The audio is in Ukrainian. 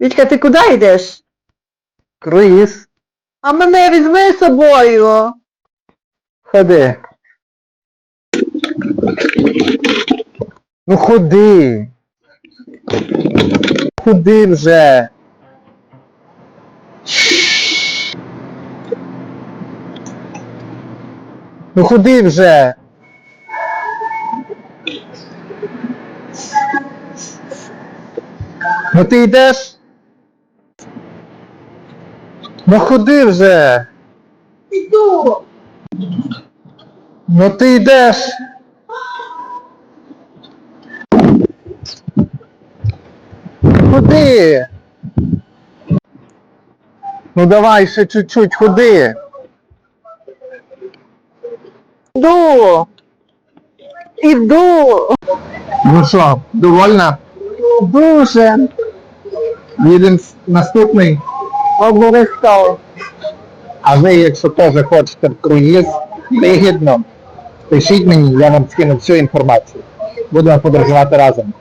Вітька, ти куди йдеш? Круїз. А мене візьми з собою. Ходи. Ну ходи. Ходи вже. Ну ходи вже. Ну ти йдеш? Ну ходи вже. Іду. Ну ти йдеш. Ходи. Ну давай ще чуть-чуть ходи. Іду. Іду. Ну що, довольна? Дуже. Їдемо наступний. Обов'язково. А ви, якщо теж хочете в круїз, вигідно, пишіть мені, я вам скину всю інформацію. Будемо подорожувати разом.